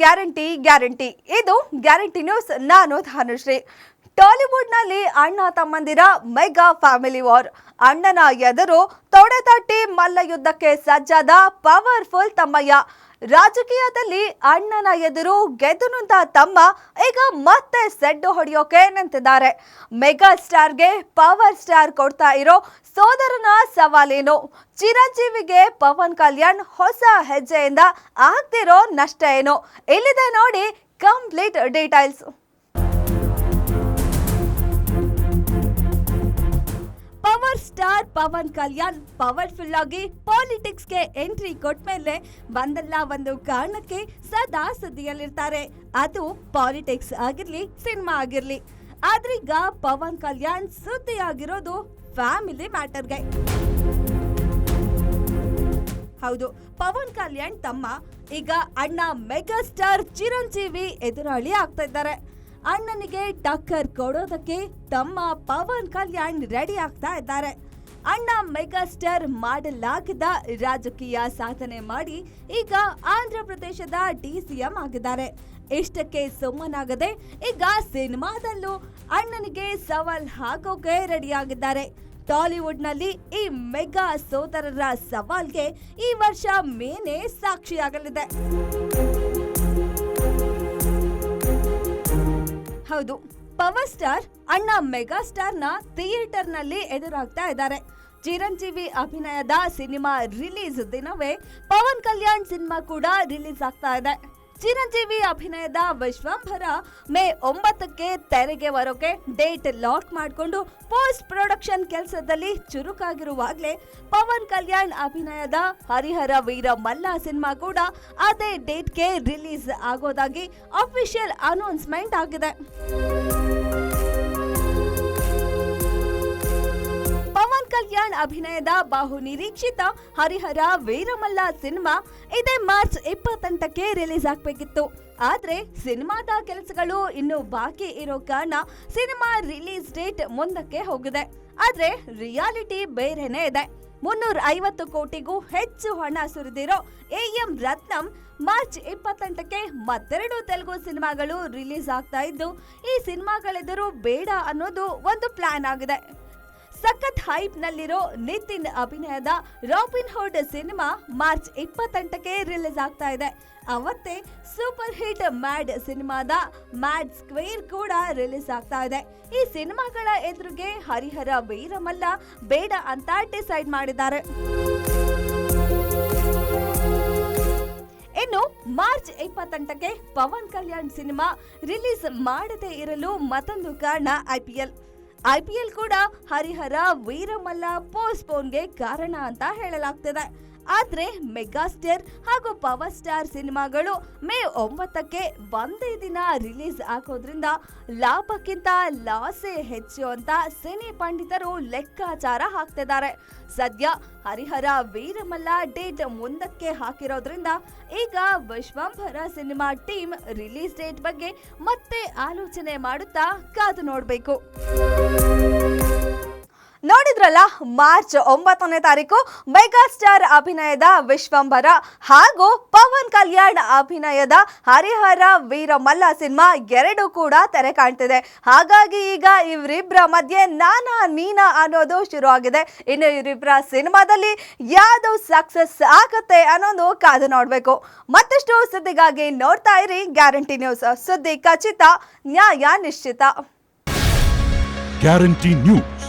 Guarantee guarantee. ಇದು guarantee news. ನಾನು ಧಾನುಶ್ರೀ. ಟಾಲಿವುಡ್ನಲ್ಲಿ ಅಣ್ಣ ತಮ್ಮಂದಿರ ಮೆಗಾ ಫ್ಯಾಮಿಲಿ ವಾರ್. ಅಣ್ಣನ ಎದುರು ತೊಡೆತಟ್ಟಿ ಮಲ್ಲ ಯುದ್ಧಕ್ಕೆ ಸಜ್ಜಾದ ಪವರ್ಫುಲ್ ತಮ್ಮಯ್ಯ. ರಾಜಕೀಯದಲ್ಲಿ ಅಣ್ಣನ ಎದುರು ಗೆದ್ದು ನಿಂತ ತಮ್ಮ, ಈಗ ಮತ್ತೆ ಸೆಡ್ಡು ಹೊಡೆಯೋಕೆ ನಿಂತಿದ್ದಾರೆ. ಮೆಗಾ ಸ್ಟಾರ್ಗೆ ಪವರ್ ಸ್ಟಾರ್ ಕೊಡ್ತಾ ಇರೋ ಸೋದರನ ಸವಾಲೇನು? ಚಿರಂಜೀವಿಗೆ ಪವನ್ ಕಲ್ಯಾಣ್ ಹೊಸ ಹೆಜ್ಜೆಯಿಂದ ಆಗ್ತಿರೋ ನಷ್ಟ ಏನು? ಇಲ್ಲಿದೆ ನೋಡಿ complete details. Star Pawan Kalyan powerful ಆಗಿ ಪಾಲಿಟಿಕ್ಸ್ಗೆ ಎಂಟ್ರಿ ಕೊಟ್ಮೇಲೆ ಬಂದಲ್ಲ ಒಂದು ಕಾರಣಕ್ಕೆ ಸದಾ ಸುದ್ದಿಯಲ್ಲಿರ್ತಾರೆ. ಅದು ಪಾಲಿಟಿಕ್ಸ್ ಆಗಿರ್ಲಿ, ಸಿನಿಮಾ ಆಗಿರ್ಲಿ. ಆದ್ರೀಗ ಪವನ್ ಕಲ್ಯಾಣ್ ಸುದ್ದಿ ಆಗಿರೋದು ಫ್ಯಾಮಿಲಿ ಮ್ಯಾಟರ್ಗೆ. ಹೌದು, ಪವನ್ ಕಲ್ಯಾಣ್ ತಮ್ಮ ಈಗ ಅಣ್ಣ ಮೆಗಾಸ್ಟಾರ್ ಚಿರಂಜೀವಿ ಎದುರಾಳಿ ಆಗ್ತಾ ಇದ್ದಾರೆ. ಅಣ್ಣನಿಗೆ ಟಕ್ಕರ್ ಕೊಡೋದಕ್ಕೆ ತಮ್ಮ ಪವನ್ ಕಲ್ಯಾಣ್ ರೆಡಿ ಆಗ್ತಾ ಇದ್ದಾರೆ. ಅಣ್ಣ ಮೆಗಾ ಸ್ಟಾರ್ ಮಾಡಲಾಗದ ರಾಜಕೀಯ ಸಾಧನೆ ಮಾಡಿ ಈಗ ಆಂಧ್ರ ಪ್ರದೇಶದ ಡಿಸಿಎಂ ಆಗಿದ್ದಾರೆ. ಇಷ್ಟಕ್ಕೆ ಸುಮ್ಮನಾಗದೆ ಈಗ ಸಿನಿಮಾದಲ್ಲೂ ಅಣ್ಣನಿಗೆ ಸವಾಲ್ ಹಾಕೋಕೆ ರೆಡಿಯಾಗಿದ್ದಾರೆ. ಟಾಲಿವುಡ್ನಲ್ಲಿ ಈ ಮೆಗಾ ಸೋದರರ ಸವಾಲ್ಗೆ ಈ ವರ್ಷ ಮೇನೆ ಸಾಕ್ಷಿಯಾಗಲಿದೆ. ಹೌದು. ಪವರ್ ಸ್ಟಾರ್ ಅಣ್ಣ ಮೆಗಾ ಸ್ಟಾರ್ನ ಥಿಯೇಟರ್ನಲ್ಲಿ ಎದುರಾಗ್ತಾ ಇದ್ದಾರೆ. ಚಿರಂಜೀವಿ ಅಭಿನಯದ ಸಿನಿಮಾ ರಿಲೀಸ್ ದಿನವೇ ಪವನ್ ಕಲ್ಯಾಣ್ ಸಿನಿಮಾ ಕೂಡ ರಿಲೀಸ್ ಆಗ್ತಾ ಇದೆ. ಚಿರಂಜೀವಿ ಅಭಿನಯದ ವಿಶ್ವಂಭರ ಮೇ ಒಂಬತ್ತಕ್ಕೆ ತೆರೆಗೆ ಬರೋಕೆ ಡೇಟ್ ಲಾಕ್ ಮಾಡಿಕೊಂಡು ಪೋಸ್ಟ್ ಪ್ರೊಡಕ್ಷನ್ ಕೆಲಸದಲ್ಲಿ ಚುರುಕಾಗಿರುವಾಗಲೇ ಪವನ್ ಕಲ್ಯಾಣ್ ಅಭಿನಯದ ಹರಿಹರ ವೀರ ಮಲ್ಲ ಸಿನಿಮಾ ಕೂಡ ಅದೇ ಡೇಟ್ಗೆ ರಿಲೀಸ್ ಆಗೋದಾಗಿ ಅಫಿಷಿಯಲ್ ಅನೌನ್ಸ್ಮೆಂಟ್ ಆಗಿದೆ. ಕಲ್ಯಾಣ್ ಅಭಿನಯದ ಬಹು ನಿರೀಕ್ಷಿತ ಹರಿಹರ ವೀರಮಲ್ಲ ಸಿನಿಮಾ ಇದೇ ಮಾರ್ಚ್ ಇಪ್ಪತ್ತೆಂಟಕ್ಕೆ ರಿಲೀಸ್ ಆಗಬೇಕಿತ್ತು. ಆದ್ರೆ ಸಿನಿಮಾದ ಕೆಲಸಗಳು ಇನ್ನು ಬಾಕಿ ಇರೋ ಕಾರಣ ಸಿನಿಮಾ ರಿಲೀಸ್ ಡೇಟ್ ಮುಂದಕ್ಕೆ ಹೋಗಿದೆ. ಆದ್ರೆ ರಿಯಾಲಿಟಿ ಬೇರೆನೇ ಇದೆ. ಮುನ್ನೂರ ಐವತ್ತು ಕೋಟಿಗೂ ಹೆಚ್ಚು ಹಣ ಸುರಿದಿರೋ ಎ ಎಂ ರತ್ನಂ ಮಾರ್ಚ್ ಇಪ್ಪತ್ತೆಂಟಕ್ಕೆ ಮತ್ತೆರಡು ತೆಲುಗು ಸಿನಿಮಾಗಳು ರಿಲೀಸ್ ಆಗ್ತಾ ಇದ್ದು, ಈ ಸಿನಿಮಾಗಳೆದುರು ಬೇಡ ಅನ್ನೋದು ಒಂದು ಪ್ಲಾನ್ ಆಗಿದೆ. ಸಖತ್ ಹೈಪ್ ನಲ್ಲಿರೋ ನಿತಿನ್ ಅಭಿನಯದ ರಾಬಿನ್ ಹುಡ್ ಸಿನಿಮಾ ಮಾರ್ಚ್ ಇಪ್ಪತ್ತೆಂಟಕ್ಕೆ ರಿಲೀಸ್ ಆಗ್ತಾ ಇದೆ. ಅವತ್ತೇ ಸೂಪರ್ ಹಿಟ್ ಮ್ಯಾಡ್ ಸಿನಿಮಾದ ಮ್ಯಾಡ್ ಸ್ಕ್ವೇರ್ ಕೂಡ ರಿಲೀಸ್ ಆಗ್ತಾ ಇದೆ. ಈ ಸಿನಿಮಾಗಳ ಎದುರಿಗೆ ಹರಿಹರ ವೀರಮಲ್ಲ ಬೇಡ ಅಂತ ಡಿಸೈಡ್ ಮಾಡಿದ್ದಾರೆ. ಇನ್ನು ಮಾರ್ಚ್ ಇಪ್ಪತ್ತೆಂಟಕ್ಕೆ ಪವನ್ ಕಲ್ಯಾಣ್ ಸಿನಿಮಾ ರಿಲೀಸ್ ಮಾಡದೇ ಇರಲು ಮತ್ತೊಂದು ಕಾರಣ ಐಪಿಎಲ್ ಐಪಿಎಲ್ ಕೂಡ ಹರಿಹರ ವೀರಮಲ್ಲ ಪೋಸ್ಟ್ಪೋನ್ಗೆ ಕಾರಣ ಅಂತ ಹೇಳಲಾಗ್ತಿದೆ. ಆದ್ರೆ ಮೆಗಾಸ್ಟಾರ್ ಹಾಗೂ ಪವರ್ ಸ್ಟಾರ್ ಸಿನಿಮಾಗಳು ಮೇ ಒಂಬತ್ತಕ್ಕೆ ಒಂದೇ ದಿನ ರಿಲೀಸ್ ಆಗೋದ್ರಿಂದ ಲಾಭಕ್ಕಿಂತ ಲಾಸೇ ಹೆಚ್ಚು ಅಂತ ಸಿನಿ ಪಂಡಿತರು ಲೆಕ್ಕಾಚಾರ ಹಾಕ್ತಿದ್ದಾರೆ. ಸದ್ಯ ಹರಿಹರ ವೀರಮಲ್ಲ ಡೇಟ್ ಮುಂದಕ್ಕೆ ಹಾಕಿರೋದ್ರಿಂದ ಈಗ Vishwambhara cinema team release date ಬಗ್ಗೆ ಮತ್ತೆ ಆಲೋಚನೆ ಮಾಡುತ್ತಾ ಕಾದು ನೋಡಬೇಕು. ನೋಡಿದ್ರಲ್ಲ, ಮಾರ್ಚ್ ಒಂಬತ್ತನೇ ತಾರೀಕು ಮೆಗಾ ಸ್ಟಾರ್ ಅಭಿನಯದ ವಿಶ್ವಂಬರ ಹಾಗೂ ಪವನ್ ಕಲ್ಯಾಣ್ ಅಭಿನಯದ ಹರಿಹರ ವೀರಮಲ್ಲ ಸಿನಿಮಾ ಎರಡು ಕೂಡ ತೆರೆ ಕಾಣ್ತಿದೆ. ಹಾಗಾಗಿ ಈಗ ಇವರಿಬ್ಬರ ಮಧ್ಯೆ ನಾನಾ ನೀನಾ ಅನ್ನೋದು ಶುರು ಆಗಿದೆ ಇನ್ನು ಇವರಿಬ್ಬರ ಸಿನಿಮಾದಲ್ಲಿ ಯಾವುದು ಸಕ್ಸಸ್ ಆಗುತ್ತೆ ಅನ್ನೋದು ಕಾದು ನೋಡಬೇಕು. ಮತ್ತಷ್ಟು ಸುದ್ದಿಗಾಗಿ ನೋಡ್ತಾ ಇರಿ ಗ್ಯಾರಂಟಿ ನ್ಯೂಸ್. ಸುದ್ದಿ ಖಚಿತ, ನ್ಯಾಯ ನಿಶ್ಚಿತ. Guarantee news.